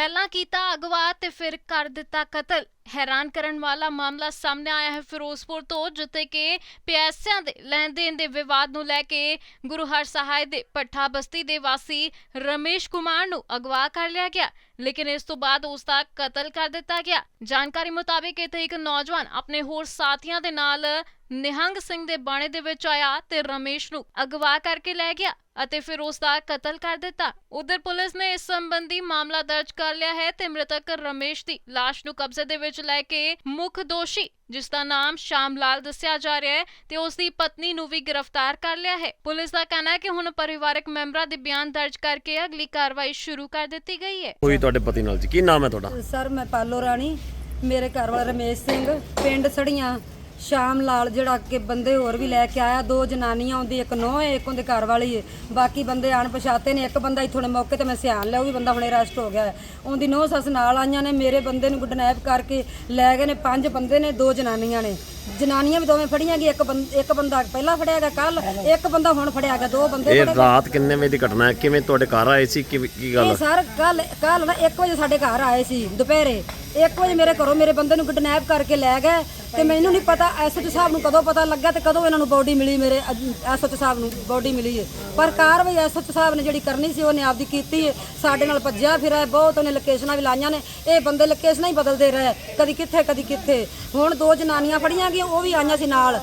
ਪਹਿਲਾਂ ਕੀਤਾ ਅਗਵਾ ਤੇ ਫਿਰ ਕਰ ਦਿੱਤਾ ਕਤਲ। ਹੈਰਾਨ ਕਰਨ ਵਾਲਾ ਮਾਮਲਾ ਸਾਹਮਣੇ ਆਇਆ ਹੈ ਫਿਰੋਜ਼ਪੁਰ ਤੋਂ, ਜਿੱਥੇ ਕਿ ਪਿਆਸਿਆਂ ਦੇ ਲੈਣ ਦੇਣ ਦੇ ਵਿਵਾਦ ਨੂੰ ਲੈ ਕੇ ਗੁਰੂ ਹਰਸਹਾਏ ਦੇ ਪੱਠਾ ਬਸਤੀ ਦੇ ਵਾਸੀ ਰਮੇਸ਼ ਕੁਮਾਰ ਨੂੰ ਅਗਵਾ ਕਰ ਲਿਆ ਗਿਆ। ਲੇਕਿਨ ਇਸ ਤੋਂ ਬਾਅਦ ਉਸ ਦਾ ਕਤਲ ਕਰ ਦਿੱਤਾ ਗਿਆ। ਜਾਣਕਾਰੀ ਮੁਤਾਬਿਕ ਇੱਥੇ ਇੱਕ ਨੌਜਵਾਨ ਆਪਣੇ ਹੋਰ ਸਾਥੀਆਂ ਦੇ ਨਾਲ ਨਿਹੰਗ ਸਿੰਘ ਦੇ ਬਾਣੇ ਦੇ ਵਿੱਚ ਆਇਆ ਤੇ ਰਮੇਸ਼ ਨੂੰ ਅਗਵਾ ਕਰਕੇ ਲੈ ਗਿਆ ਅਤੇ ਫਿਰ ਉਸ ਦਾ ਕਤਲ ਕਰ ਦਿੱਤਾ। ਉਧਰ ਪੁਲਿਸ ਨੇ ਇਸ ਸੰਬੰਧੀ ਮਾਮਲਾ ਦਰਜ ਕਰ ਲਿਆ ਹੈ ਤੇ ਮ੍ਰਿਤਕ ਰਮੇਸ਼ ਦੀ ਲਾਸ਼ ਨੂੰ ਕਬਜ਼ੇ ਦੇ ਵਿੱਚ ਲੈ ਕੇ ਮੁੱਖ ਦੋਸ਼ੀ ਜਿਸ ਦਾ ਨਾਮ ਸ਼ਾਮ ਲਾਲ ਦੱਸਿਆ ਜਾ ਰਿਹਾ ਹੈ ਤੇ ਉਸ ਦੀ ਪਤਨੀ ਨੂੰ ਵੀ ਗ੍ਰਿਫਤਾਰ ਕਰ ਲਿਆ ਹੈ। ਪੁਲਿਸ ਦਾ ਕਹਿਣਾ ਹੈ ਕਿ ਹੁਣ ਪਰਿਵਾਰਕ ਮੈਂਬਰਾਂ ਦੇ ਬਿਆਨ ਦਰਜ ਕਰਕੇ ਅਗਲੀ ਕਾਰਵਾਈ ਸ਼ੁਰੂ ਕਰ ਦਿੱਤੀ ਗਈ ਹੈ। ਹੋਈ ਤੁਹਾਡੇ ਪਤੀ ਨਾਲ ਜੀ ਕੀ ਨਾਮ ਹੈ ਤੁਹਾਡਾ? ਸਰ ਮੈਂ ਪਾਲੋ ਰਾਣੀ। ਮੇਰੇ ਘਰ ਵਾਲਾ ਰਮੇਸ਼ ਸਿੰਘ ਪਿੰਡ ਸੜੀਆਂ। ਸ਼ਾਮ ਲਾਲ ਜਿਹੜਾ ਕਿ ਬੰਦੇ ਹੋਰ ਵੀ ਲੈ ਕੇ ਆਇਆ, ਦੋ ਜਨਾਨੀਆਂ ਉਹਦੀ ਇੱਕ ਨੋਹ ਹੈ, ਇੱਕ ਉਹਦੇ ਘਰ ਵਾਲੀ ਹੈ। ਬਾਕੀ ਬੰਦੇ ਅਣਪਛਾਤੇ ਨੇ, ਇੱਕ ਬੰਦਾ ਇੱਥੋਂ ਦੇ ਮੌਕੇ ਤੇ ਮੈਂ ਸਿਆਣ ਲਿਆ, ਉਹ ਵੀ ਬੰਦਾ ਹੁਣੇ ਅਰੈਸਟ ਹੋ ਗਿਆ ਹੈ। ਉਹਦੀ ਨੋਹ ਸੱਸ ਨਾਲ ਆਈਆਂ ਨੇ, ਮੇਰੇ ਬੰਦੇ ਨੂੰ ਗੁੱਡਨੈਪ ਕਰਕੇ ਲੈ ਗਏ ਨੇ, ਪੰਜ ਬੰਦੇ ਨੇ, ਦੋ ਜਨਾਨੀਆਂ ਨੇ। ਜਨਾਨੀਆਂ ਵੀ ਦੋਵੇਂ ਫੜੀਆਂ ਗਈ ਇੱਕ ਬੰਦ- ਇੱਕ ਬੰਦਾ ਪਹਿਲਾਂ ਫੜਿਆ ਗਿਆ ਕੱਲ ਇੱਕ ਬੰਦਾ ਹੁਣ ਫੜਿਆ ਗਿਆ ਦੋ ਬੰਦੇ ਇਹ। ਰਾਤ ਕਿੰਨੇ ਵਜੇ ਦੀ ਘਟਨਾ ਹੈ? ਕਿਵੇਂ ਤੁਹਾਡੇ ਘਰ ਆਏ ਸੀ? ਕੀ ਕੀ ਗੱਲ ਇਹ ਸਰ ਕੱਲ ਕੱਲ ਨਾ 1 ਵਜੇ ਸਾਡੇ ਘਰ ਆਏ ਸੀ ਦੁਪਹਿਰੇ। 1 ਵਜੇ ਮੇਰੇ ਘਰੋਂ ਮੇਰੇ ਬੰਦੇ ਨੂੰ ਕਿਡਨੈਪ ਕਰਕੇ ਲੈ ਗਏ ਤੇ ਮੈਨੂੰ ਨਹੀਂ ਪਤਾ ਐਸਐਚ ਸਾਹਿਬ ਨੂੰ ਕਦੋਂ ਪਤਾ ਲੱਗਾ ਤੇ ਕਦੋਂ ਇਹਨਾਂ ਨੂੰ ਬੋਡੀ ਮਿਲੀ ਮੇਰੇ ਐਸਐਚ ਸਾਹਿਬ ਨੂੰ ਬੋਡੀ ਮਿਲੀ ਹੈ ਪਰ ਕਾਰਵਾਈ ਐਸਐਚ ਸਾਹਿਬ ਨੇ ਜਿਹੜੀ ਕਰਨੀ ਸੀ ਉਹਨੇ ਆਪਦੀ ਕੀਤੀ ਹੈ ਸਾਡੇ ਨਾਲ ਭੱਜਿਆ ਫਿਰਿਆ ਬਹੁਤ ਉਹਨੇ ਲੋਕੇਸ਼ਨਾਂ ਵੀ ਲਾਈਆਂ ਨੇ। ਇਹ ਬੰਦੇ ਲੋਕੇਸ਼ਨਾਂ ਹੀ ਬਦਲਦੇ ਰਹੇ ਕਦੀ ਕਿੱਥੇ ਕਦੀ ਕਿੱਥੇ। ਹੁਣ ਦੋ ਜਨਾਨੀਆਂ ਫੜੀਆਂ ਗਈਆਂ ਉਹ ਵੀ ਆਈਆਂ ਸੀ ਨਾਲ।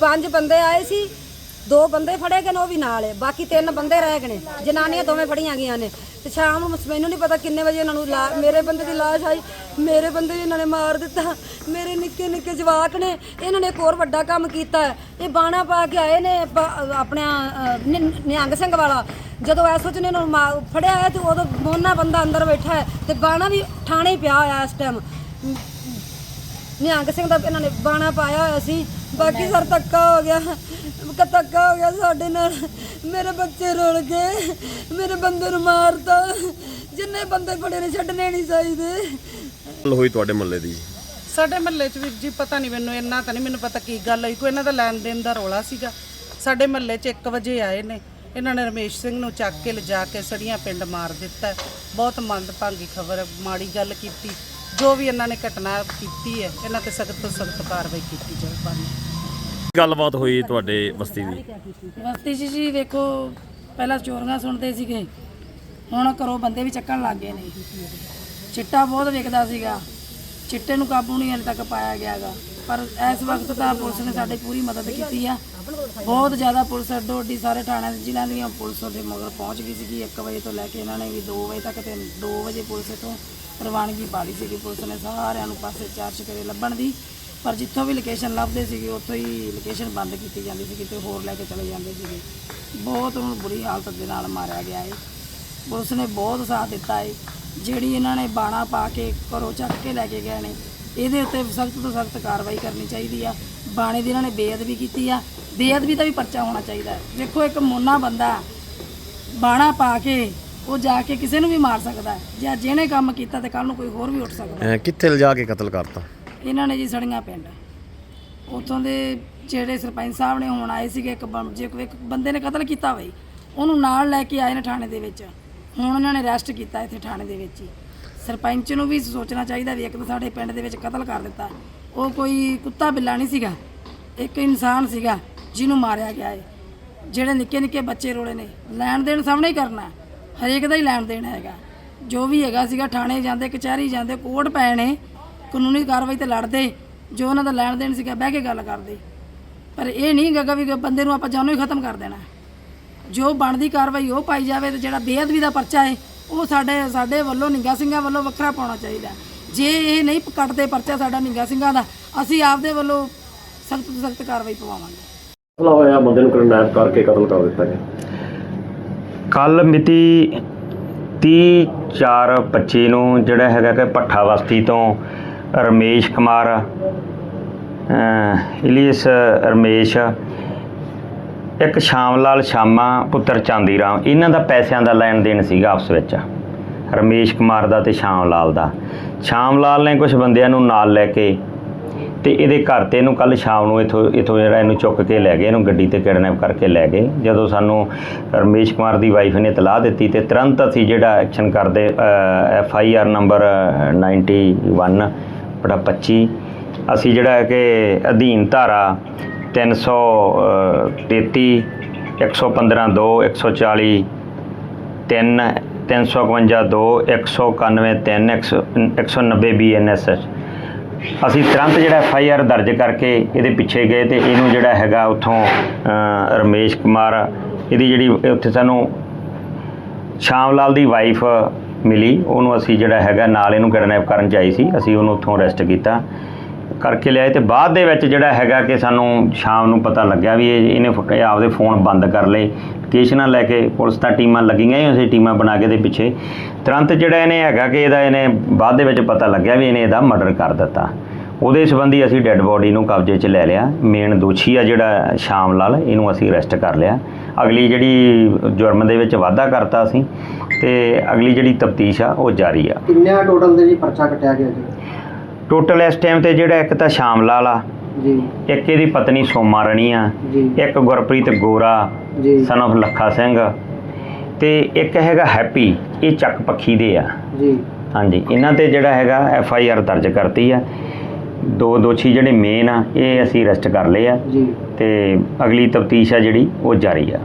ਪੰਜ ਬੰਦੇ ਆਏ ਸੀ ਦੋ ਬੰਦੇ ਫੜੇ ਗਏ ਨੇ ਉਹ ਵੀ ਨਾਲ ਹੈ। ਬਾਕੀ ਤਿੰਨ ਬੰਦੇ ਰਹਿ ਗਏ ਨੇ ਜਨਾਨੀਆਂ ਦੋਵੇਂ ਫੜੀਆਂ ਗਈਆਂ ਨੇ। ਤੇ ਸ਼ਾਮ ਨੂੰ ਮੈਨੂੰ ਨਹੀਂ ਪਤਾ ਕਿੰਨੇ ਵਜੇ ਇਹਨਾਂ ਨੂੰ ਲਾ- ਮੇਰੇ ਬੰਦੇ ਦੀ ਲਾਸ਼ ਆਈ ਮੇਰੇ ਬੰਦੇ ਨੂੰ ਇਹਨਾਂ ਨੇ ਮਾਰ ਦਿੱਤਾ। ਮੇਰੇ ਨਿੱਕੇ ਨਿੱਕੇ ਜਵਾਕ ਨੇ ਇਹਨਾਂ ਨੇ ਇੱਕ ਹੋਰ ਵੱਡਾ ਕੰਮ ਕੀਤਾ ਹੈ। ਇਹ ਬਾਣਾ ਪਾ ਕੇ ਆਏ ਨੇ ਬ- ਆਪਣਾ ਅ, ਨਿ- ਨਿਹੰਗ ਸਿੰਘ ਵਾਲਾ। ਜਦੋਂ ਐਸੋ ਚ ਨੇ ਇਹਨਾਂ ਨੂੰ ਮਾ- ਫੜਿਆ ਹੈ ਤੇ ਉਦੋਂ ਮੋਨਾ ਬੰਦਾ ਅੰਦਰ ਬੈਠਾ ਹੈ ਤੇ ਬਾਣਾ ਵੀ ਥਾਣੇ ਹੀ ਪਿਆ ਹੋਇਆ ਇਸ ਟਾਈਮ ਨਿਹੰਗ ਸਿੰਘ ਦਾ ਇਹਨਾਂ ਨੇ ਬਾਣਾ ਪਾਇਆ ਹੋਇਆ ਸੀ। ਬਾਕੀ ਸਰ ਧੱਕਾ ਹੋ ਗਿਆ। ਕ ਧੱਕਾ ਹੋ ਗਿਆ ਸਾਡੇ ਨਾਲ। ਮੇਰੇ ਬੱਚੇ ਰੁਲ ਗਏ। ਮੇਰੇ ਬੰਦੇ ਨੂੰ ਮਾਰਤਾ। ਜਿੰਨੇ ਬੰਦੇ ਫੜੇ ਨੇ ਛੱਡਣੇ ਨਹੀਂ ਚਾਹੀਦੇ। ਹੋਈ ਤੁਹਾਡੇ ਮੁਹੱਲੇ ਦੀ? ਸਾਡੇ ਮਹੱਲੇ 'ਚ ਵੀਰ ਜੀ ਪਤਾ ਨਹੀਂ ਮੈਨੂੰ ਇੰਨਾ ਤਾਂ ਨਹੀਂ ਮੈਨੂੰ ਪਤਾ ਕੀ ਗੱਲ ਹੋਈ। ਕੋਈ ਇਹਨਾਂ ਦਾ ਲੈਣ ਦੇਣ ਦਾ ਰੌਲਾ ਸੀਗਾ। ਸਾਡੇ ਮਹੱਲੇ 'ਚ 1 ਵਜੇ ਆਏ ਨੇ। ਇਹਨਾਂ ਨੇ ਰਮੇਸ਼ ਸਿੰਘ ਨੂੰ ਚੱਕ ਕੇ ਲਿਜਾ ਕੇ ਸੜੀਆਂ ਪਿੰਡ ਮਾਰ ਦਿੱਤਾ। ਬਹੁਤ ਮੰਦਭਾਗੀ ਖਬਰ ਮਾੜੀ ਗੱਲ ਕੀਤੀ। ਜੋ ਵੀ ਇਹਨਾਂ ਨੇ ਘਟਨਾ ਕੀਤੀ ਹੈ ਇਹਨਾਂ ਤੇ ਸਖਤ ਤੋਂ ਸਖਤ ਕਾਰਵਾਈ ਕੀਤੀ ਜਾਵੇ ਬਾਨੀ ਕੀ ਗੱਲਬਾਤ ਹੋਈ ਤੁਹਾਡੇ ਬਸਤੀ ਦੀ? ਬਸਤੀ 'ਚ ਜੀ ਵੇਖੋ ਪਹਿਲਾਂ ਚੋਰੀਆਂ ਸੁਣਦੇ ਸੀਗੇ। ਹੁਣ ਘਰੋਂ ਬੰਦੇ ਵੀ ਚੱਕਣ ਲੱਗ ਗਏ ਨੇ। ਚਿੱਟਾ ਬਹੁਤ ਵਿਕਦਾ ਸੀਗਾ। ਚਿੱਟੇ ਨੂੰ ਕਾਬੂ ਨਹੀਂ ਹਾਲੇ ਤੱਕ ਪਾਇਆ ਗਿਆਗਾ। ਪਰ ਇਸ ਵਕਤ ਤਾਂ ਪੁਲਿਸ ਨੇ ਸਾਡੀ ਪੂਰੀ ਮਦਦ ਕੀਤੀ ਆ। ਬਹੁਤ ਜ਼ਿਆਦਾ ਪੁਲਿਸ ਅੱਡੋ ਅੱਡੀ ਸਾਰੇ ਥਾਣਿਆਂ ਦੇ ਜ਼ਿਲ੍ਹਿਆਂ ਦੀਆਂ ਪੁਲਿਸ ਦੇ ਮਗਰ ਪਹੁੰਚ ਗਈ ਸੀਗੀ। 1 ਵਜੇ ਤੋਂ ਲੈ ਕੇ ਇਹਨਾਂ ਨੇ ਵੀ 2 ਵਜੇ ਤੱਕ ਤੇ 2 ਵਜੇ ਪੁਲਿਸ ਤੋਂ ਰਵਾਨਗੀ ਪਾ ਲਈ ਸੀਗੀ। ਪੁਲਿਸ ਨੇ ਸਾਰਿਆਂ ਨੂੰ ਪਾਸੇ ਚਾਰਜ ਕਰੇ ਲੱਭਣ ਦੀ, ਪਰ ਜਿੱਥੋਂ ਵੀ ਲੋਕੇਸ਼ਨ ਲੱਭਦੇ ਸੀਗੇ, ਉੱਥੋਂ ਹੀ ਲੋਕੇਸ਼ਨ ਬੰਦ ਕੀਤੀ ਜਾਂਦੀ ਸੀ ਕਿਤੇ ਹੋਰ ਲੈ ਕੇ ਚਲੇ ਜਾਂਦੇ ਸੀਗੇ। ਬਹੁਤ ਉਹਨੂੰ ਬੁਰੀ ਹਾਲਤ ਦੇ ਨਾਲ ਮਾਰਿਆ ਗਿਆ ਏ। ਪੁਲਿਸ ਨੇ ਬਹੁਤ ਸਾਥ ਦਿੱਤਾ ਹੈ ਜਿਹੜੀ ਇਹਨਾਂ ਨੇ ਬਾਣਾ ਪਾ ਕੇ ਘਰੋਂ ਚੱਕ ਕੇ ਲੈ ਕੇ ਗਏ ਨੇ, ਇਹਦੇ ਉੱਤੇ ਸਖਤ ਤੋਂ ਸਖਤ ਕਾਰਵਾਈ ਕਰਨੀ ਚਾਹੀਦੀ ਆ। ਬਾਣੇ ਦੀ ਇਹਨਾਂ ਨੇ ਬੇਅਦਬੀ ਕੀਤੀ ਆ। ਬੇਅਦਬੀ ਦਾ ਵੀ ਪਰਚਾ ਹੋਣਾ ਚਾਹੀਦਾ ਹੈ। ਦੇਖੋ ਇੱਕ ਮੋਨਾ ਬੰਦਾ ਬਾਣਾ ਪਾ ਕੇ ਉਹ ਜਾ ਕੇ ਕਿਸੇ ਨੂੰ ਵੀ ਮਾਰ ਸਕਦਾ ਹੈ ਜਾਂ ਜਿਹਨੇ ਕੰਮ ਕੀਤਾ ਤੇ ਕੱਲ ਨੂੰ ਕੋਈ ਹੋਰ ਵੀ ਉੱਠ ਸਕਦਾ ਹੈ। ਅਹ ਕਿੱਥੇ ਲਿਜਾ ਕੇ ਕਤਲ ਕਰਤਾ? ਇਹਨਾਂ ਨੇ ਜੀ ਸੜੀਆਂ ਪਿੰਡ। ਉਥੋਂ ਦੇ ਜਿਹੜੇ ਸਰਪੰਚ ਸਾਹਿਬ ਨੇ ਹੁਣ ਆਏ ਸੀਗੇ ਇੱਕ ਬੰ- ਜੇ ਕੋਈ ਇੱਕ ਬੰਦੇ ਨੇ ਕਤਲ ਕੀਤਾ ਹੋਈ ਉਹਨੂੰ ਨਾਲ ਲੈ ਕੇ ਆਏ ਨੇ ਥਾਣੇ ਦੇ ਵਿੱਚ। ਹੁਣ ਉਹਨਾਂ ਨੇ ਅਰੈਸਟ ਕੀਤਾ ਇੱਥੇ ਥਾਣੇ ਦੇ ਵਿੱਚ ਹੀ। ਸਰਪੰਚ ਨੂੰ ਵੀ ਸੋਚਣਾ ਚਾਹੀਦਾ ਵੀ ਇੱਕ ਤਾਂ ਸਾਡੇ ਪਿੰਡ ਦੇ ਵਿੱਚ ਕਤਲ ਕਰ ਦਿੱਤਾ। ਉਹ ਕੋਈ ਕੁੱਤਾ ਬਿੱਲਾ ਨਹੀਂ ਸੀਗਾ। ਇੱਕ ਇਨਸਾਨ ਸੀਗਾ। ਜਿਹਨੂੰ ਮਾਰਿਆ ਗਿਆ ਹੈ ਜਿਹੜੇ ਨਿੱਕੇ ਨਿੱਕੇ ਬੱਚੇ ਰੋਲੇ ਨੇ, ਲੈਣ ਦੇਣ ਸਾਹਮਣੇ ਹੀ ਕਰਨਾ ਹਰੇਕ ਦਾ ਹੀ ਲੈਣ ਦੇਣ ਹੈਗਾ। ਜੋ ਵੀ ਹੈਗਾ ਸੀਗਾ, ਥਾਣੇ ਜਾਂਦੇ, ਕਚਹਿਰੀ ਜਾਂਦੇ, ਕੋਰਟ ਪਏ ਨੇ, ਕਾਨੂੰਨੀ ਕਾਰਵਾਈ ਤੇ ਲੜਦੇ, ਜੋ ਉਹਨਾਂ ਦਾ ਲੈਣ ਦੇਣ ਸੀਗਾ, ਬਹਿ ਕੇ ਗੱਲ ਕਰਦੇ। ਪਰ ਇਹ ਨਹੀਂ ਗਾ ਵੀ ਬੰਦੇ ਨੂੰ ਆਪਾਂ ਜਾਨੋਂ ਹੀ ਖਤਮ ਕਰ ਦੇਣਾ ਜੋ ਬਣਦੀ ਕਾਰਵਾਈ ਉਹ ਪਾਈ ਜਾਵੇ ਤੇ ਜਿਹੜਾ ਬੇਅਦਬੀ ਦਾ ਪਰਚਾ ਹੈ ਉਹ ਸਾਡੇ ਸਾਡੇ ਵੱਲੋਂ ਨਿੰਗਾ ਸਿੰਘਾਂ ਵੱਲੋਂ ਵੱਖਰਾ ਪਾਉਣਾ ਚਾਹੀਦਾ। ਜੇ ਇਹ ਨਹੀਂ ਕੱਟਦੇ ਪਰਚਾ ਸਾਡਾ ਨਿੰਗਾ ਸਿੰਘਾਂ ਦਾ, ਅਸੀਂ ਆਪਦੇ ਵੱਲੋਂ ਸਖਤ ਤੋਂ ਸਖਤ ਕਾਰਵਾਈ ਪਵਾਵਾਂਗੇ। ਮਸਲਾ ਹੋਇਆ ਬੰਦੇ ਨੂੰ ਕਿਡਨੈਪ ਕਰਕੇ ਕਤਲ ਕਰ ਦਿੱਤਾ ਗਿਆ। ਕੱਲ ਮਿਤੀ 30 4 25 ਨੂੰ ਜਿਹੜਾ ਹੈਗਾ ਕਿ ਭੱਠਾ ਬਸਤੀ ਤੋਂ ਰਮੇਸ਼ ਕੁਮਾਰ, ਅਹ ਇਲੀਸ ਰਮੇਸ਼, ਇੱਕ ਸ਼ਾਮ ਲਾਲ ਸ਼ਾਮਾ ਪੁੱਤਰ ਚਾਂਦੀ ਰਾਮ ਇਹਨਾਂ ਦਾ ਪੈਸਿਆਂ ਦਾ ਲੈਣ ਦੇਣ ਸੀਗਾ ਆਪਸ ਵਿੱਚ। ਰਮੇਸ਼ ਕੁਮਾਰ ਦਾ ਤੇ ਸ਼ਾਮ ਲਾਲ ਦਾ। ਸ਼ਾਮ ਲਾਲ ਨੇ ਕੁਝ ਬੰਦਿਆਂ ਨੂੰ ਨਾਲ ਲੈ ਕੇ ਤੇ ਇਹਦੇ ਘਰ ਤੇ ਇਹਨੂੰ ਕੱਲ ਸ਼ਾਮ ਨੂੰ ਇਥੋਂ ਇਥੋਂ ਜਿਹੜਾ ਇਹਨੂੰ ਚੁੱਕ ਕੇ ਲੈ ਗਏ, ਇਹਨੂੰ ਗੱਡੀ ਤੇ ਕਿਡਨੈਪ ਕਰਕੇ ਲੈ ਗਏ। ਜਦੋਂ ਸਾਨੂੰ ਰਮੇਸ਼ ਕੁਮਾਰ ਦੀ ਵਾਈਫ ਨੇ ਇਤਲਾਹ ਦਿੱਤੀ ਤੇ ਤੁਰੰਤ ਅਸੀਂ ਜਿਹੜਾ ਐਕਸ਼ਨ ਕਰਦੇ ਐਫ ਆਈ ਆਰ ਨੰਬਰ 91 ਬੜਾ 25 ਅਸੀਂ ਜਿਹੜਾ ਹੈ ਕਿ ਅਧੀਨ ਧਾਰਾ 333 115 2 140 3 351 2 191 3 190 ਬੀਐਨਐਸਐਸ ਅਸੀਂ ਤੁਰੰਤ ਜਿਹੜਾ ਐਫ ਆਈ ਆਰ ਦਰਜ ਕਰਕੇ ਇਹਦੇ ਪਿੱਛੇ ਗਏ ਤੇ ਇਹਨੂੰ ਜਿਹੜਾ ਹੈਗਾ ਉੱਥੋਂ ਰਮੇਸ਼ ਕੁਮਾਰ, ਇਹਦੀ ਜਿਹੜੀ ਉੱਥੇ ਸਾਨੂੰ ਸ਼ਾਮ ਲਾਲ ਦੀ ਵਾਈਫ ਮਿਲੀ। ਉਹਨੂੰ ਅਸੀਂ ਜਿਹੜਾ ਹੈਗਾ ਨਾਲ ਇਹਨੂੰ ਕਿਡਨੈਪ ਕਰਨ ਚ ਆਈ ਸੀ। ਅਸੀਂ ਉਹਨੂੰ ਉੱਥੋਂ ਅਰੈਸਟ ਕੀਤਾ। ਕਰਕੇ ਲਿਆਏ ਤੇ ਬਾਅਦ ਦੇ ਵਿੱਚ ਜਿਹੜਾ ਹੈਗਾ ਕਿ ਸਾਨੂੰ ਸ਼ਾਮ ਨੂੰ ਪਤਾ ਲੱਗਿਆ ਵੀ ਇਹ ਇਹਨੇ ਇਹ ਆਪਦੇ ਫੋਨ ਬੰਦ ਕਰ ਲਏ। ਲੋਕੇਸ਼ਨਾਂ ਲੈ ਕੇ ਪੁਲਿਸ ਤਾਂ ਟੀਮਾਂ ਲੱਗੀਆਂ ਹੀ, ਅਸੀਂ ਟੀਮਾਂ ਬਣਾ ਕੇ ਦੇ ਪਿੱਛੇ। ਤੁਰੰਤ ਜਿਹੜਾ ਇਹਨੇ ਹੈਗਾ ਕਿ ਇਹਦਾ ਇਹਨੇ ਬਾਅਦ ਦੇ ਵਿੱਚ ਪਤਾ ਲੱਗਿਆ ਵੀ ਇਹਨੇ ਇਹਦਾ ਮਰਡਰ ਕਰ ਦਿੱਤਾ। ਉਹਦੇ ਸੰਬੰਧੀ ਅਸੀਂ ਡੈੱਡ ਬੋਡੀ ਨੂੰ ਕਬਜ਼ੇ 'ਚ ਲੈ ਲਿਆ। ਮੇਨ ਦੋਸ਼ੀ ਆ ਜਿਹੜਾ ਸ਼ਾਮ ਲਾਲ, ਇਹਨੂੰ ਅਸੀਂ ਅਰੈਸਟ ਕਰ ਲਿਆ। ਅਗਲੀ ਜਿਹੜੀ ਜੁਰਮ ਦੇ ਵਿੱਚ ਵਾਧਾ ਕਰਤਾ ਅਸੀਂ ਤੇ ਅਗਲੀ ਜਿਹੜੀ ਤਫਤੀਸ਼ ਆ, ਉਹ ਜਾਰੀ ਆ। ਕਿੰਨਿਆਂ ਟੋਟਲ ਦੇ ਜੀ ਪਰਚਾ ਕੱਟਿਆ ਗਿਆ ਜੀ? ਟੋਟਲ ਇਸ ਟਾਈਮ ਤੇ ਜਿਹੜਾ ਇੱਕ ਤਾਂ ਸ਼ਾਮ ਲਾਲ ਆ ਜੀ। ਇੱਕ ਇਹਦੀ ਪਤਨੀ ਸੋਮਾ ਰਣੀ ਆ ਜੀ। ਇੱਕ ਗੁਰਪ੍ਰੀਤ ਗੋਰਾ ਜੀ। ਸਨ of ਲੱਖਾ ਸਿੰਘ ਤੇ ਇੱਕ ਹੈਗਾ ਹੈਪੀ ਇਹ ਚੱਕ ਪੱਖੀ ਦੇ ਆ। ਜੀ। ਹਾਂਜੀ ਇਹਨਾਂ ਤੇ ਜਿਹੜਾ ਹੈਗਾ ਐਫ ਆਈ ਆਰ ਦਰਜ ਕਰਤੀ ਆ। ਦੋ ਦੋਸ਼ੀ ਜਿਹੜੇ ਮੇਨ ਆ ਇਹ ਅਸੀਂ ਅਰੈਸਟ ਕਰ ਲਏ ਆ। ਜੀ। ਤੇ ਅਗਲੀ ਤਫਤੀਸ਼ ਆ ਜਿਹੜੀ ਉਹ ਜਾਰੀ ਆ।